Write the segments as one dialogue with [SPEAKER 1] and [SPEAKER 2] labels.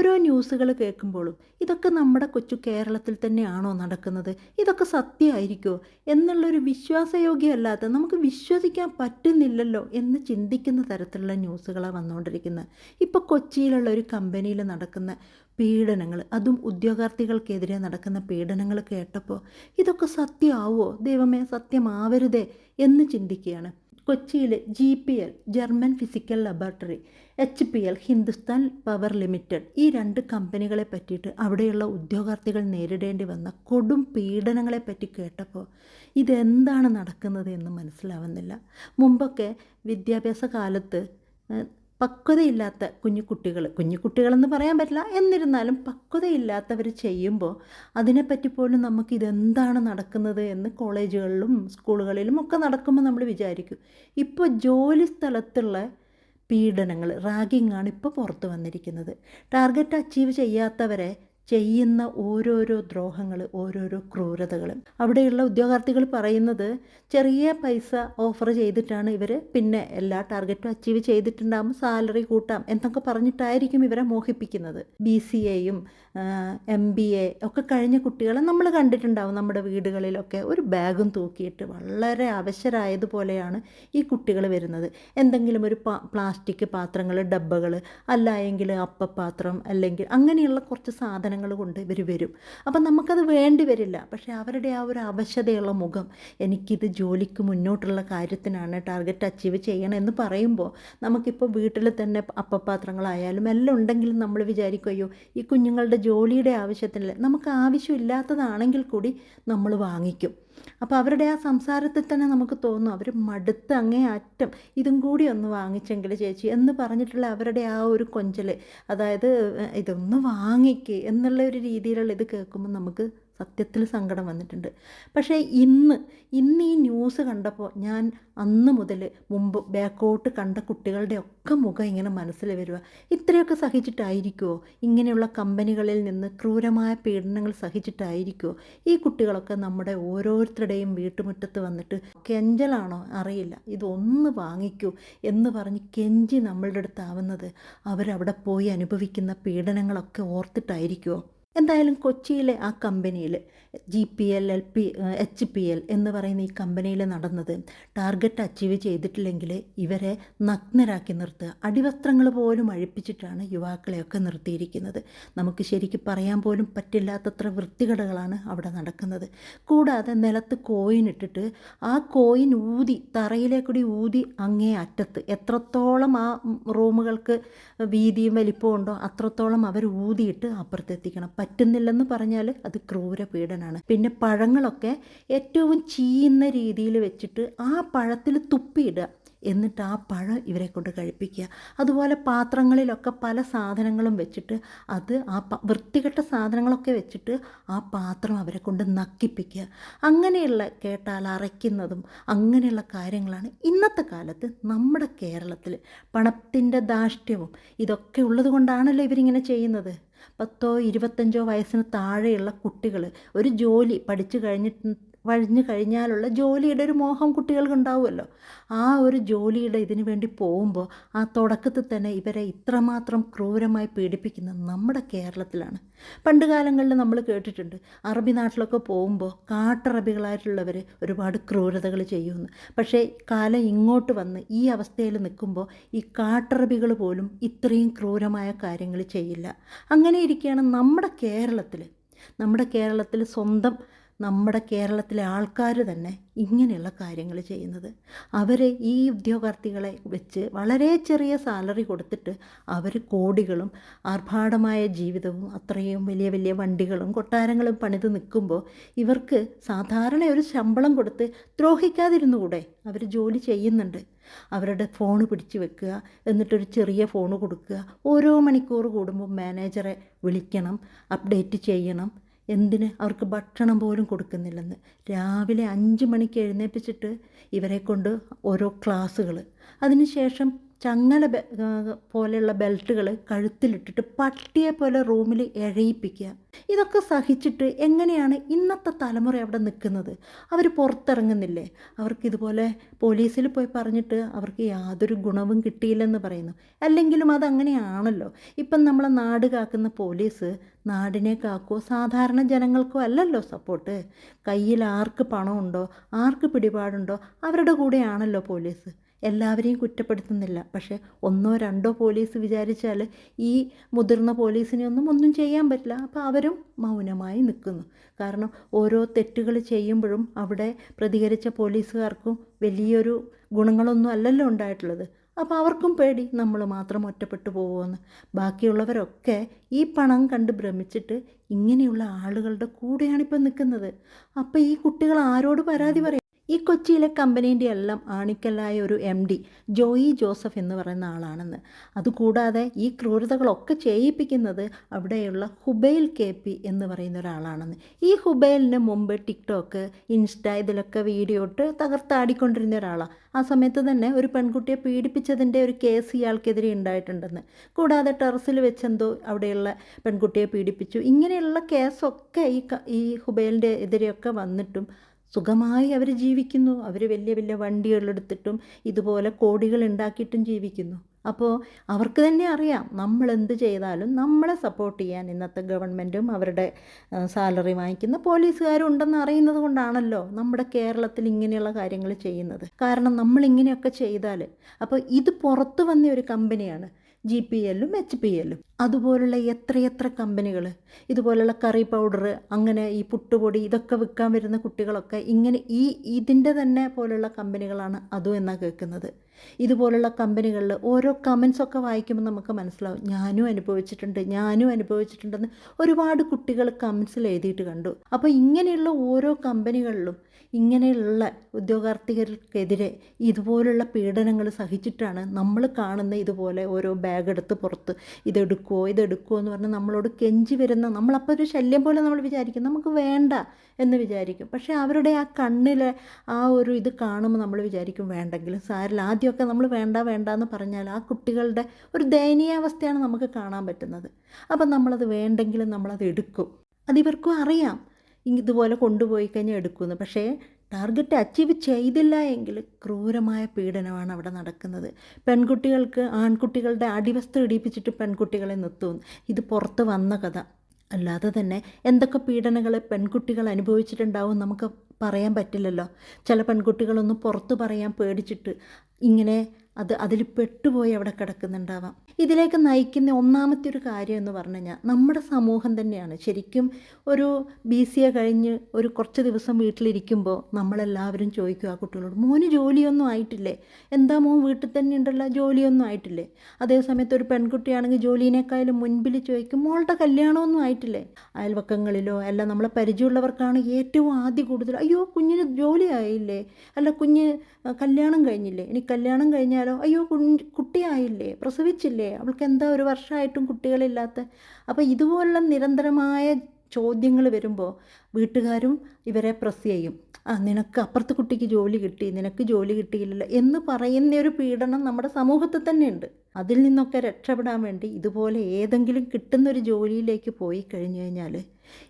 [SPEAKER 1] ഓരോ ന്യൂസുകൾ കേൾക്കുമ്പോഴും ഇതൊക്കെ നമ്മുടെ കൊച്ചു കേരളത്തിൽ തന്നെയാണോ നടക്കുന്നത്? ഇതൊക്കെ സത്യമായിരിക്കുമോ എന്നുള്ളൊരു വിശ്വാസയോഗ്യമല്ലാത്ത നമുക്ക് വിശ്വസിക്കാൻ പറ്റുന്നില്ലല്ലോ എന്ന് ചിന്തിക്കുന്ന തരത്തിലുള്ള ന്യൂസുകളാണ് വന്നുകൊണ്ടിരിക്കുന്നത്. ഇപ്പോൾ കൊച്ചിയിലുള്ള ഒരു കമ്പനിയിൽ നടക്കുന്ന പീഡനങ്ങൾ അതും ഉദ്യോഗാർത്ഥികൾക്കെതിരെ നടക്കുന്ന പീഡനങ്ങൾ കേട്ടപ്പോൾ ഇതൊക്കെ സത്യമാവോ ദൈവമേ സത്യമാവരുതേ എന്ന് ചിന്തിക്കുകയാണ്. കൊച്ചിയിൽ G P L German physical laboratory H P L Hindustan power limited ഈ രണ്ട് കമ്പനികളെ പറ്റിയിട്ട് അവിടെയുള്ള ഉദ്യോഗാർത്ഥികൾ നേരിടേണ്ടി വന്ന കൊടും പീഡനങ്ങളെ പറ്റി കേട്ടപ്പോൾ ഇതെന്താണ് നടക്കുന്നത് എന്ന് മനസ്സിലാവുന്നില്ല. മുമ്പൊക്കെ വിദ്യാഭ്യാസ കാലത്ത് പക്വതയില്ലാത്ത കുഞ്ഞു കുട്ടികൾ കുഞ്ഞു കുട്ടികളെന്ന് പറയാൻ പറ്റില്ല. എന്നിരുന്നാലും പക്വതയില്ലാത്തവർ ചെയ്യുമ്പോൾ അതിനെപ്പറ്റി പോലും നമുക്ക് ഇതെന്താണ് നടക്കുന്നത് എന്ന് കോളേജുകളിലും സ്കൂളുകളിലും ഒക്കെ നടക്കുമ്പോൾ നമ്മൾ വിചാരിക്കും. ഇപ്പോൾ ജോലി സ്ഥലത്തുള്ള പീഡനങ്ങൾ റാഗിങ്ങാണ് ഇപ്പോൾ പുറത്ത് വന്നിരിക്കുന്നത്. ടാർഗറ്റ് അച്ചീവ് ചെയ്യാത്തവരെ ചെയ്യുന്ന ഓരോരോ ദ്രോഹങ്ങൾ ഓരോരോ ക്രൂരതകൾ അവിടെയുള്ള ഉദ്യോഗാർത്ഥികൾ പറയുന്നത് ചെറിയ പൈസ ഓഫർ ചെയ്തിട്ടാണ് ഇവർ പിന്നെ എല്ലാ ടാർഗറ്റും അച്ചീവ് ചെയ്തിട്ടുണ്ടാകും സാലറി കൂട്ടാം എന്നൊക്കെ പറഞ്ഞിട്ടായിരിക്കും ഇവരെ മോഹിപ്പിക്കുന്നത്. ബി സി എയും എം ബി എ ഒക്കെ കഴിഞ്ഞ കുട്ടികളെ നമ്മൾ കണ്ടിട്ടുണ്ടാവും. നമ്മുടെ വീടുകളിലൊക്കെ ഒരു ബാഗും തൂക്കിയിട്ട് വളരെ അവശരായതുപോലെയാണ് ഈ കുട്ടികൾ വരുന്നത്. എന്തെങ്കിലും ഒരു പ്ലാസ്റ്റിക് പാത്രങ്ങൾ ഡബ്ബകൾ അല്ല എങ്കിൽ അപ്പപ്പാത്രം അല്ലെങ്കിൽ അങ്ങനെയുള്ള കുറച്ച് സാധനങ്ങൾ കൊണ്ട് ഇവർ വരും. അപ്പം നമുക്കത് വേണ്ടി വരില്ല. പക്ഷേ അവരുടെ ആ ഒരു അവശതയുള്ള മുഖം എനിക്കിത് ജോലിക്ക് മുന്നോട്ടുള്ള കാര്യത്തിനാണ് ടാർഗറ്റ് അച്ചീവ് ചെയ്യണം എന്ന് പറയുമ്പോൾ നമുക്കിപ്പോൾ വീട്ടിൽ തന്നെ അപ്പപാത്രങ്ങളായാലും എല്ലാം ഉണ്ടെങ്കിലും നമ്മൾ വിചാരിക്കും അയ്യോ ഈ കുഞ്ഞുങ്ങളുടെ ജോലിയുടെ ആവശ്യത്തിനല്ല? നമുക്ക് ആവശ്യമില്ലാത്തതാണെങ്കിൽ കൂടി നമ്മൾ വാങ്ങിക്കും. അപ്പോൾ അവരുടെ ആ സംസാരത്തിൽ തന്നെ നമുക്ക് തോന്നും അവർ മടുത്ത് അങ്ങേ അറ്റം ഇതും കൂടി ഒന്ന് വാങ്ങിച്ചെങ്കിൽ ചേച്ചി എന്ന് പറഞ്ഞിട്ടുള്ള അവരുടെ ആ ഒരു കൊഞ്ചൽ അതായത് ഇതൊന്ന് വാങ്ങിക്കേ എന്നുള്ള ഒരു രീതിയിലുള്ള ഇത് കേൾക്കുമ്പോൾ നമുക്ക് സത്യത്തിൽ സങ്കടം വന്നിട്ടുണ്ട്. പക്ഷേ ഇന്ന് ഇന്ന് ഈ ന്യൂസ് കണ്ടപ്പോൾ ഞാൻ അന്ന് മുതൽ മുമ്പ് ബാക്കോട്ട് കണ്ട കുട്ടികളുടെ ഒക്കെ മുഖം ഇങ്ങനെ മനസ്സിൽ വരിക. ഇത്രയൊക്കെ സഹിച്ചിട്ടായിരിക്കുമോ ഇങ്ങനെയുള്ള കമ്പനികളിൽ നിന്ന് ക്രൂരമായ പീഡനങ്ങൾ സഹിച്ചിട്ടായിരിക്കുമോ ഈ കുട്ടികളൊക്കെ നമ്മുടെ ഓരോരുത്തരുടെയും വീട്ടുമുറ്റത്ത് വന്നിട്ട് കെഞ്ചലാണോ? അറിയില്ല. ഇതൊന്ന് വാങ്ങിക്കൂ എന്ന് പറഞ്ഞ് കെഞ്ചി നമ്മളുടെ അടുത്താവുന്നത് അവരവിടെ പോയി അനുഭവിക്കുന്ന പീഡനങ്ങളൊക്കെ ഓർത്തിട്ടായിരിക്കുമോ എന്തായാലും കൊച്ചിയിലെ ആ കമ്പനിയിൽ G P L L P H P L എന്ന് പറയുന്ന ഈ കമ്പനിയിൽ നടന്നത് ടാർഗറ്റ് അച്ചീവ് ചെയ്തിട്ടില്ലെങ്കിൽ ഇവരെ നഗ്നരാക്കി നിർത്തുക. അടിവസ്ത്രങ്ങൾ പോലും അഴിപ്പിച്ചിട്ടാണ് യുവാക്കളെയൊക്കെ നിർത്തിയിരിക്കുന്നത്. നമുക്ക് ശരിക്കും പറയാൻ പോലും പറ്റില്ലാത്തത്ര വൃത്തികടകളാണ് അവിടെ നടക്കുന്നത്. കൂടാതെ നിലത്ത് കോയിൻ ഇട്ടിട്ട് ആ കോയിൻ ഊതി തറയിലേക്കൂടി ഊതി അങ്ങേ അറ്റത്ത് എത്രത്തോളം ആ റൂമുകൾക്ക് വീതിയും വലിപ്പമുണ്ടോ അത്രത്തോളം അവർ ഊതിയിട്ട് അപ്പുറത്തെത്തിക്കണം. പറ്റുന്നില്ലെന്ന് പറഞ്ഞാൽ അത് ക്രൂര പീഡനാണ് പിന്നെ പഴങ്ങളൊക്കെ ഏറ്റവും ചീയുന്ന രീതിയിൽ വെച്ചിട്ട് ആ പഴത്തിൽ തുപ്പിയിടുക. എന്നിട്ട് ആ പഴം ഇവരെ കൊണ്ട് കഴിപ്പിക്കുക. അതുപോലെ പാത്രങ്ങളിലൊക്കെ പല സാധനങ്ങളും വെച്ചിട്ട് അത് ആ വൃത്തികെട്ട സാധനങ്ങളൊക്കെ വെച്ചിട്ട് ആ പാത്രം അവരെ കൊണ്ട് നക്കിപ്പിക്കുക. അങ്ങനെയുള്ള കേട്ടാൽ അറയ്ക്കുന്നതും അങ്ങനെയുള്ള കാര്യങ്ങളാണ് ഇന്നത്തെ കാലത്ത് നമ്മുടെ കേരളത്തിൽ പണത്തിന്റെ ദാഷ്ട്യവും ഇതൊക്കെ ഉള്ളത് കൊണ്ടാണല്ലോ ഇവരിങ്ങനെ ചെയ്യുന്നത്. പത്തോ ഇരുപത്തഞ്ചോ വയസ്സിന് താഴെയുള്ള കുട്ടികൾ ഒരു ജോലി പഠിച്ചു കഴിഞ്ഞിട്ട് കഴിഞ്ഞു കഴിഞ്ഞാലുള്ള ജോലിയുടെ ഒരു മോഹം കുട്ടികൾക്ക് ഉണ്ടാവുമല്ലോ ആ ഒരു ജോലിയുടെ ഇതിനു വേണ്ടി പോകുമ്പോൾ ആ തുടക്കത്തിൽ തന്നെ ഇവരെ ഇത്രമാത്രം ക്രൂരമായി പീഡിപ്പിക്കുന്നത് നമ്മുടെ കേരളത്തിലാണ്. പണ്ട് കാലങ്ങളിൽ നമ്മൾ കേട്ടിട്ടുണ്ട് അറബി നാട്ടിലൊക്കെ പോകുമ്പോൾ കാട്ടറബികളായിട്ടുള്ളവർ ഒരുപാട് ക്രൂരതകൾ ചെയ്യുമെന്ന് പക്ഷേ കാലം ഇങ്ങോട്ട് വന്ന് ഈ അവസ്ഥയിൽ നിൽക്കുമ്പോൾ ഈ കാട്ടറബികൾ പോലും ഇത്രയും ക്രൂരമായ കാര്യങ്ങൾ ചെയ്യില്ല. അങ്ങനെ ഇരിക്കുകയാണ് നമ്മുടെ കേരളത്തിൽ. നമ്മുടെ കേരളത്തിൽ സ്വന്തം നമ്മുടെ കേരളത്തിലെ ആൾക്കാർ തന്നെ ഇങ്ങനെയുള്ള കാര്യങ്ങൾ ചെയ്യുന്നത്. അവർ ഈ ഉദ്യോഗാർത്ഥികളെ വെച്ച് വളരെ ചെറിയ സാലറി കൊടുത്തിട്ട് അവർ കോടികളും ആർഭാടമായ ജീവിതവും അത്രയും വലിയ വലിയ വണ്ടികളും കൊട്ടാരങ്ങളും പണിത് നിൽക്കുമ്പോൾ ഇവർക്ക് സാധാരണ ഒരു ശമ്പളം കൊടുത്ത് ദ്രോഹിക്കാതിരുന്നുകൂടെ? അവർ ജോലി ചെയ്യുന്നുണ്ട്. അവരുടെ ഫോൺ പിടിച്ചു വെക്കുക എന്നിട്ടൊരു ചെറിയ ഫോൺ കൊടുക്കുക. ഓരോ മണിക്കൂർ കൂടുമ്പോൾ മാനേജറെ വിളിക്കണം അപ്ഡേറ്റ് ചെയ്യണം. എന്തിന് അവർക്ക് ഭക്ഷണം പോലും കൊടുക്കുന്നില്ലെന്ന്. രാവിലെ അഞ്ച് മണിക്ക് എഴുന്നേൽപ്പിച്ചിട്ട് ഇവരെ കൊണ്ട് ഓരോ ക്ലാസ്സുകൾ അതിനുശേഷം ചങ്ങല പോലെയുള്ള ബെൽറ്റുകൾ കഴുത്തിലിട്ടിട്ട് പട്ടിയെ പോലെ റൂമിൽ എഴയിപ്പിക്കുക. ഇതൊക്കെ സഹിച്ചിട്ട് എങ്ങനെയാണ് ഇന്നത്തെ തലമുറ അവിടെ നിൽക്കുന്നത്? അവർ പുറത്തിറങ്ങുന്നില്ലേ? അവർക്ക് ഇതുപോലെ പോലീസിൽ പോയി പറഞ്ഞിട്ട് അവർക്ക് യാതൊരു ഗുണവും കിട്ടിയില്ലെന്ന് പറയുന്നു. അല്ലെങ്കിലും അതങ്ങനെയാണല്ലോ. ഇപ്പം നമ്മളെ നാട് കാക്കുന്ന പോലീസ് നാടിനെ കാക്കോ സാധാരണ ജനങ്ങൾക്കോ അല്ലല്ലോ സപ്പോർട്ട്. കയ്യിൽ ആർക്ക് പണമുണ്ടോ ആർക്ക് പിടിപാടുണ്ടോ അവരുടെ കൂടെയാണല്ലോ പോലീസ്. എല്ലാവരെയും കുറ്റപ്പെടുത്തുന്നില്ല. പക്ഷേ ഒന്നോ രണ്ടോ പോലീസ് വിചാരിച്ചാൽ ഈ മുതിർന്ന പോലീസിനെ ഒന്നും ഒന്നും ചെയ്യാൻ പറ്റില്ല. അപ്പോൾ അവരും മൗനമായി നിൽക്കുന്നു. കാരണം ഓരോ തെറ്റുകൾ ചെയ്യുമ്പോഴും അവിടെ പ്രതികരിച്ച പോലീസുകാർക്കും വലിയൊരു ഗുണങ്ങളൊന്നും അല്ലല്ലോ ഉണ്ടായിട്ടുള്ളത്. അപ്പോൾ അവർക്കും പേടി നമ്മൾ മാത്രം ഒറ്റപ്പെട്ടു പോകുമെന്ന് ബാക്കിയുള്ളവരൊക്കെ ഈ പണം കണ്ട് ഭ്രമിച്ചിട്ട് ഇങ്ങനെയുള്ള ആളുകളുടെ കൂടെയാണിപ്പോൾ നിൽക്കുന്നത്. അപ്പോൾ ഈ കുട്ടികൾ ആരോട് പരാതി പറയും? ഈ കൊച്ചിയിലെ കമ്പനീന്റെ എല്ലാം ആണിക്കല്ലായ ഒരു എം ഡി ജോയി ജോസഫ് എന്ന് പറയുന്ന ആളാണെന്ന്. അതുകൂടാതെ ഈ ക്രൂരതകളൊക്കെ ചെയ്യിപ്പിക്കുന്നത് അവിടെയുള്ള ഹുബൈൽ കെ പി എന്ന് പറയുന്ന ഒരാളാണെന്ന്. ഈ ഹുബൈലിന് മുമ്പ് ടിക്ടോക്ക് ഇൻസ്റ്റ ഇതിലൊക്കെ വീഡിയോ ഇട്ട് തകർത്താടിക്കൊണ്ടിരുന്ന ഒരാളാണ് ആ സമയത്ത് തന്നെ ഒരു പെൺകുട്ടിയെ പീഡിപ്പിച്ചതിന്റെ ഒരു കേസ് ഇയാൾക്കെതിരെ ഉണ്ടായിട്ടുണ്ടെന്ന്. കൂടാതെ ടെറസിൽ വെച്ചെന്തോ അവിടെയുള്ള പെൺകുട്ടിയെ പീഡിപ്പിച്ചു. ഇങ്ങനെയുള്ള കേസൊക്കെ ഈ ഈ ഹുബൈലിന്റെ എതിരെയൊക്കെ വന്നിട്ടും സുഖമായി അവർ ജീവിക്കുന്നു. അവർ വലിയ വലിയ വണ്ടികളെടുത്തിട്ടും ഇതുപോലെ കോടികൾ ഉണ്ടാക്കിയിട്ടും ജീവിക്കുന്നു. അപ്പോൾ അവർക്ക് തന്നെ അറിയാം നമ്മൾ എന്ത് ചെയ്താലും നമ്മളെ സപ്പോർട്ട് ചെയ്യാൻ ഇന്നത്തെ ഗവൺമെന്റും അവരുടെ സാലറി വാങ്ങിക്കുന്ന പോലീസുകാരും ഉണ്ടെന്ന് അറിയുന്നത് കൊണ്ടാണല്ലോ നമ്മുടെ കേരളത്തിൽ ഇങ്ങനെയുള്ള കാര്യങ്ങൾ ചെയ്യുന്നത്. കാരണം നമ്മളിങ്ങനെയൊക്കെ ചെയ്താൽ അപ്പോൾ ഇത് പുറത്തു വന്ന ഒരു കമ്പനിയാണ് ജി പി എല്ലും എച്ച് പി എല്ലും അതുപോലുള്ള എത്രയെത്ര കമ്പനികൾ ഇതുപോലുള്ള കറി പൗഡർ അങ്ങനെ ഈ പുട്ടുപൊടി ഇതൊക്കെ വിൽക്കാൻ വരുന്ന കുട്ടികളൊക്കെ ഇങ്ങനെ ഈ ഇതിന്റെ തന്നെ പോലുള്ള കമ്പനികളാണ് അതും എന്നാണ് കേൾക്കുന്നത്. ഇതുപോലുള്ള കമ്പനികളിൽ ഓരോ കമൻസൊക്കെ വായിക്കുമ്പോൾ നമുക്ക് മനസ്സിലാവും ഞാനും അനുഭവിച്ചിട്ടുണ്ട് ഞാനും അനുഭവിച്ചിട്ടുണ്ടെന്ന് ഒരുപാട് കുട്ടികൾ കമൻസിൽ എഴുതിയിട്ട് കണ്ടു. അപ്പോൾ ഇങ്ങനെയുള്ള ഓരോ കമ്പനികളിലും ഇങ്ങനെയുള്ള ഉദ്യോഗാർത്ഥികർക്കെതിരെ ഇതുപോലുള്ള പീഡനങ്ങൾ സഹിച്ചിട്ടാണ് നമ്മൾ കാണുന്ന ഇതുപോലെ ഓരോ ബാഗ് എടുത്ത് പുറത്ത് ഇതെടുക്കുമോ ഇതെടുക്കുമോ എന്ന് പറഞ്ഞ് നമ്മളോട് കെഞ്ചി വരുന്ന നമ്മളപ്പോൾ ഒരു ശല്യം പോലെ നമ്മൾ വിചാരിക്കും. നമുക്ക് വേണ്ട എന്ന് വിചാരിക്കും. പക്ഷേ അവരുടെ ആ കണ്ണിലെ ആ ഒരു ഇത് കാണുമ്പോൾ നമ്മൾ വിചാരിക്കും വേണ്ടെങ്കിലും. സാരില്ല ആദ്യമൊക്കെ നമ്മൾ വേണ്ട വേണ്ട എന്ന് പറഞ്ഞാൽ ആ കുട്ടികളുടെ ഒരു ദയനീയാവസ്ഥയാണ് നമുക്ക് കാണാൻ പറ്റുന്നത്. അപ്പം നമ്മളത് വേണ്ടെങ്കിലും നമ്മളത് എടുക്കും. അതിവർക്കും അറിയാം. ഇതുപോലെ കൊണ്ടുപോയി കഴിഞ്ഞാൽ എടുക്കുമെന്ന്. പക്ഷേ ടാർഗറ്റ് അച്ചീവ് ചെയ്തില്ല എങ്കിൽ ക്രൂരമായ പീഡനമാണ് അവിടെ നടക്കുന്നത്. പെൺകുട്ടികൾക്ക് ആൺകുട്ടികളുടെ അടിവസ്ത്ര ഇടിപ്പിച്ചിട്ട് പെൺകുട്ടികളെ നിർത്തുന്നു ഇത് പുറത്ത് വന്ന കഥ. അല്ലാതെ തന്നെ എന്തൊക്കെ പീഡനങ്ങൾ പെൺകുട്ടികൾ അനുഭവിച്ചിട്ടുണ്ടാവും നമുക്ക് പറയാൻ പറ്റില്ലല്ലോ. ചില പെൺകുട്ടികളൊന്നും പുറത്ത് പറയാൻ പേടിച്ചിട്ട് ഇങ്ങനെ അത് അതിൽ പെട്ടുപോയി അവിടെ കിടക്കുന്നുണ്ടാവാം. ഇതിലേക്ക് നയിക്കുന്ന ഒന്നാമത്തെ ഒരു കാര്യം എന്ന് പറഞ്ഞു കഴിഞ്ഞാൽ നമ്മുടെ സമൂഹം തന്നെയാണ്. ശരിക്കും ഒരു ബി സി എ കഴിഞ്ഞ് ഒരു കുറച്ച് ദിവസം വീട്ടിലിരിക്കുമ്പോൾ നമ്മളെല്ലാവരും ചോദിക്കും ആ കുട്ടികളോട് മോന് ജോലിയൊന്നും ആയിട്ടില്ലേ? എന്താ മോൻ വീട്ടിൽ തന്നെ ഉണ്ടല്ലോ? ജോലിയൊന്നും ആയിട്ടില്ലേ? അതേസമയത്ത് ഒരു പെൺകുട്ടിയാണെങ്കിൽ ജോലിനേക്കാളും മുൻപിൽ ചോദിക്കും മോളുടെ കല്യാണമൊന്നും ആയിട്ടില്ലേ? അയൽവക്കങ്ങളിലോ അല്ല നമ്മളെ പരിചയമുള്ളവർക്കാണ് ഏറ്റവും ആദ്യം കൂടുതൽ അയ്യോ കുഞ്ഞിന് ജോലി ആയില്ലേ? അല്ല കുഞ്ഞ് കല്യാണം കഴിഞ്ഞില്ലേ? ഇനി കല്യാണം കഴിഞ്ഞാലോ അയ്യോ കുഞ്ഞ് കുട്ടിയായില്ലേ പ്രസവിച്ചില്ലേ അവൾക്ക് എന്താ ഒരു വർഷമായിട്ടും കുട്ടികളില്ലാത്ത? അപ്പോൾ ഇതുപോലുള്ള നിരന്തരമായ ചോദ്യങ്ങൾ വരുമ്പോൾ വീട്ടുകാരും ഇവരെ പ്രസ് ചെയ്യും. ആ നിനക്ക് അപ്പുറത്തെ കുട്ടിക്ക് ജോലി കിട്ടി നിനക്ക് ജോലി കിട്ടിയില്ലല്ലോ എന്ന് പറയുന്ന ഒരു പീഡനം നമ്മുടെ സമൂഹത്തിൽ തന്നെയുണ്ട് അതിൽ നിന്നൊക്കെ രക്ഷപ്പെടാൻ വേണ്ടി ഇതുപോലെ ഏതെങ്കിലും കിട്ടുന്നൊരു ജോലിയിലേക്ക് പോയി കഴിഞ്ഞു കഴിഞ്ഞാൽ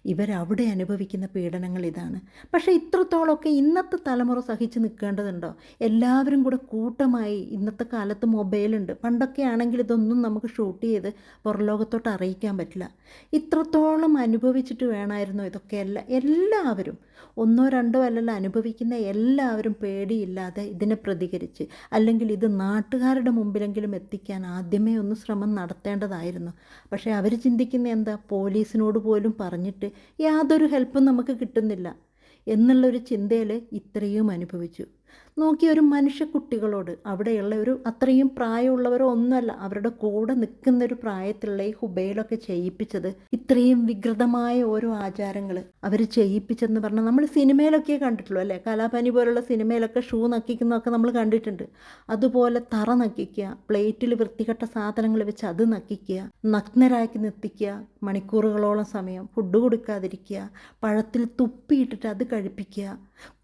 [SPEAKER 1] ഇവരവിടെ അനുഭവിക്കുന്ന പീഡനങ്ങൾ ഇതാണ്. പക്ഷേ ഇത്രത്തോളമൊക്കെ ഇന്നത്തെ തലമുറ സഹിച്ച് നിൽക്കേണ്ടതുണ്ടോ? എല്ലാവരും കൂടെ കൂട്ടമായി ഇന്നത്തെ കാലത്ത് മൊബൈലുണ്ട് പണ്ടൊക്കെ ആണെങ്കിൽ ഇതൊന്നും നമുക്ക് ഷൂട്ട് ചെയ്ത് പുറലോകത്തോട്ട് അറിയിക്കാൻ പറ്റില്ല. ഇത്രത്തോളം അനുഭവിച്ചിട്ട് വേണമായിരുന്നു ഇതൊക്കെ എല്ലാ. എല്ലാവരും ഒന്നോ രണ്ടോ അല്ലല്ലോ അനുഭവിക്കുന്ന എല്ലാവരും പേടിയില്ലാതെ ഇതിനെ പ്രതികരിച്ച് അല്ലെങ്കിൽ ഇത് നാട്ടുകാരുടെ മുമ്പിലെങ്കിലും എത്തിക്കാൻ ആദ്യമേ ഒന്ന് ശ്രമം നടത്തേണ്ടതായിരുന്നു. പക്ഷേ അവർ ചിന്തിക്കുന്ന എന്താ? പോലീസിനോട് പോലും പറഞ്ഞിട്ട് യാതൊരു ഹെൽപ്പും നമുക്ക് കിട്ടുന്നില്ല. എന്നുള്ളൊരു ചിന്തയിൽ ഇത്രയും അനുഭവിച്ചു. നോക്കി ഒരു മനുഷ്യക്കുട്ടികളോട് അവിടെയുള്ള ഒരു അത്രയും പ്രായമുള്ളവരോ ഒന്നുമല്ല അവരുടെ കൂടെ നിൽക്കുന്ന ഒരു പ്രായത്തിലുള്ള ഈ ഹുബേലൊക്കെ ചെയ്യിപ്പിച്ചത് ഇത്രയും വികൃതമായ ഓരോ ആചാരങ്ങൾ അവർ ചെയ്യിപ്പിച്ചെന്ന് പറഞ്ഞാൽ നമ്മൾ സിനിമയിലൊക്കെ കണ്ടിട്ടുള്ളൂ അല്ലേ? കലാപനി പോലുള്ള സിനിമയിലൊക്കെ ഷൂ നക്കിക്കുന്നതൊക്കെ നമ്മൾ കണ്ടിട്ടുണ്ട്. അതുപോലെ തറ നക്കിക്കുക പ്ലേറ്റിൽ വൃത്തികെട്ട സാധനങ്ങൾ വെച്ച് അത് നക്കിക്കുക നഗ്നരാക്കി നിർത്തിക്കുക മണിക്കൂറുകളോളം സമയം ഫുഡ് കൊടുക്കാതിരിക്കുക പഴത്തിൽ തുപ്പിയിട്ടിട്ട് അത് കഴിപ്പിക്കുക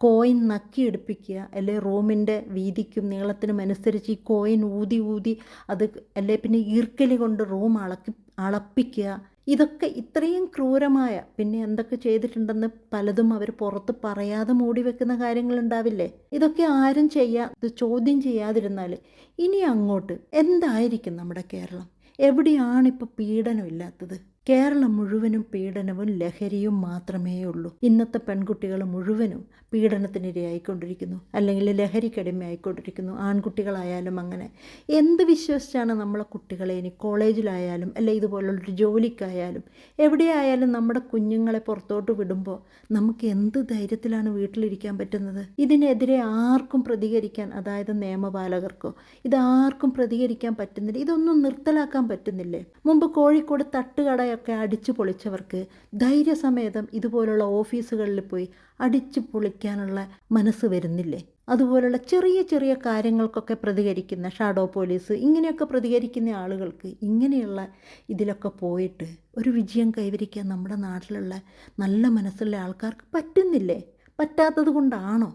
[SPEAKER 1] കോയിൻ നക്കിയെടുപ്പിക്കുക അല്ലെ റൂമിന്റെ വീതിക്കും നീളത്തിനും അനുസരിച്ച് ഈ കോയിൻ ഊതി ഊതി അത് അല്ലെ പിന്നെ ഈർക്കലി കൊണ്ട് റൂം അളക്കി അളപ്പിക്കുക. ഇതൊക്കെ ഇത്രയും ക്രൂരമായ പിന്നെ എന്തൊക്കെ ചെയ്തിട്ടുണ്ടെന്ന് പലതും അവർ പുറത്ത് പറയാതെ മൂടി വെക്കുന്ന കാര്യങ്ങളുണ്ടാവില്ലേ ഇതൊക്കെ ആരും ചെയ്യാ ചോദ്യം ചെയ്യാതിരുന്നാൽ ഇനി അങ്ങോട്ട് എന്തായിരിക്കും നമ്മുടെ കേരളം? എവിടെയാണിപ്പോൾ പീഡനം ഇല്ലാത്തത്? കേരളം മുഴുവനും പീഡനവും ലഹരിയും മാത്രമേ ഉള്ളൂ ഇന്നത്തെ പെൺകുട്ടികൾ മുഴുവനും പീഡനത്തിനിരയായിക്കൊണ്ടിരിക്കുന്നു. അല്ലെങ്കിൽ ലഹരിക്കടിമയായിക്കൊണ്ടിരിക്കുന്നു ആൺകുട്ടികളായാലും അങ്ങനെ. എന്ത് വിശ്വസിച്ചാണ് നമ്മളെ കുട്ടികളെ ഇനി കോളേജിലായാലും അല്ലെ ഇതുപോലുള്ളൊരു ജോലിക്കായാലും എവിടെയായാലും നമ്മുടെ കുഞ്ഞുങ്ങളെ പുറത്തോട്ട് വിടുമ്പോൾ നമുക്ക് എന്ത് ധൈര്യത്തിലാണ് വീട്ടിലിരിക്കാൻ പറ്റുന്നത്? ഇതിനെതിരെ ആർക്കും പ്രതികരിക്കാൻ അതായത് നിയമപാലകർക്കോ ഇതാർക്കും പ്രതികരിക്കാൻ പറ്റുന്നില്ല. ഇതൊന്നും നിർത്തലാക്കാൻ പറ്റുന്നില്ലേ? മുമ്പ് കോഴിക്കോട് തട്ടുകടയൊക്കെ അടിച്ചു പൊളിച്ചവർക്ക് ധൈര്യസമേതം ഇതുപോലുള്ള ഓഫീസുകളിൽ പോയി അടിച്ചു പൊളിക്കാനുള്ള മനസ്സ് വരുന്നില്ലേ? അതുപോലുള്ള ചെറിയ ചെറിയ കാര്യങ്ങൾക്കൊക്കെ പ്രതികരിക്കുന്ന ഷാഡോ പോലീസ് ഇങ്ങനെയൊക്കെ പ്രതികരിക്കുന്ന ആളുകൾക്ക് ഇങ്ങനെയുള്ള ഇതിലൊക്കെ പോയിട്ട് ഒരു വിജയം കൈവരിക്കാൻ നമ്മുടെ നാട്ടിലുള്ള നല്ല മനസ്സുള്ള ആൾക്കാർക്ക് പറ്റുന്നില്ലേ? പറ്റാത്തത് കൊണ്ടാണോ?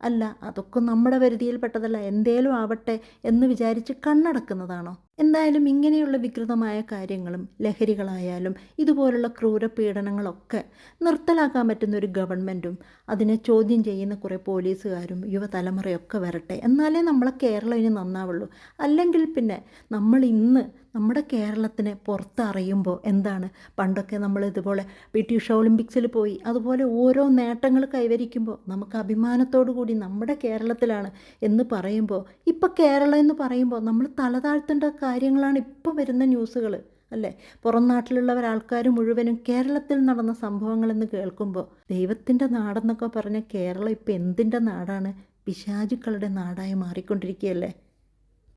[SPEAKER 1] അല്ല അതൊക്കെ നമ്മുടെ പരിധിയിൽപ്പെട്ടതല്ല എന്തേലും ആവട്ടെ എന്ന് വിചാരിച്ച് കണ്ണടക്കുന്നതാണോ? എന്തായാലും ഇങ്ങനെയുള്ള വികൃതമായ കാര്യങ്ങളും ലഹരികളായാലും ഇതുപോലുള്ള ക്രൂരപീഡനങ്ങളൊക്കെ നിർത്തലാക്കാൻ പറ്റുന്ന ഒരു ഗവൺമെന്റും അതിനെ ചോദ്യം ചെയ്യുന്ന കുറേ പോലീസുകാരും യുവതലമുറയൊക്കെ വരട്ടെ. എന്നാലേ നമ്മളെ കേരളം ഇനി നന്നാവുള്ളൂ. അല്ലെങ്കിൽ പിന്നെ നമ്മൾ ഇന്ന് നമ്മുടെ കേരളത്തിനെ പുറത്തറിയുമ്പോൾ എന്താണ്? പണ്ടൊക്കെ നമ്മൾ ഇതുപോലെ ഉഷ ഒളിമ്പിക്സിൽ പോയി അതുപോലെ ഓരോ നേട്ടങ്ങൾ കൈവരിക്കുമ്പോൾ നമുക്ക് അഭിമാനത്തോടു കൂടി നമ്മുടെ കേരളത്തിലാണ് എന്ന് പറയുമ്പോൾ ഇപ്പം കേരളം എന്ന് പറയുമ്പോൾ നമ്മൾ തല താഴ്ത്തേണ്ട കാര്യങ്ങളാണ് ഇപ്പോൾ വരുന്ന ന്യൂസുകൾ അല്ലേ? പുറം നാട്ടിലുള്ളവർ ആൾക്കാർ മുഴുവനും കേരളത്തിൽ നടന്ന സംഭവങ്ങളെന്ന് കേൾക്കുമ്പോൾ ദൈവത്തിന്റെ നാടെന്നൊക്കെ പറഞ്ഞ കേരളം ഇപ്പോൾ എന്തിന്റെ നാടാണ്? പിശാചുക്കളുടെ നാടായി മാറിക്കൊണ്ടിരിക്കുകയല്ലേ?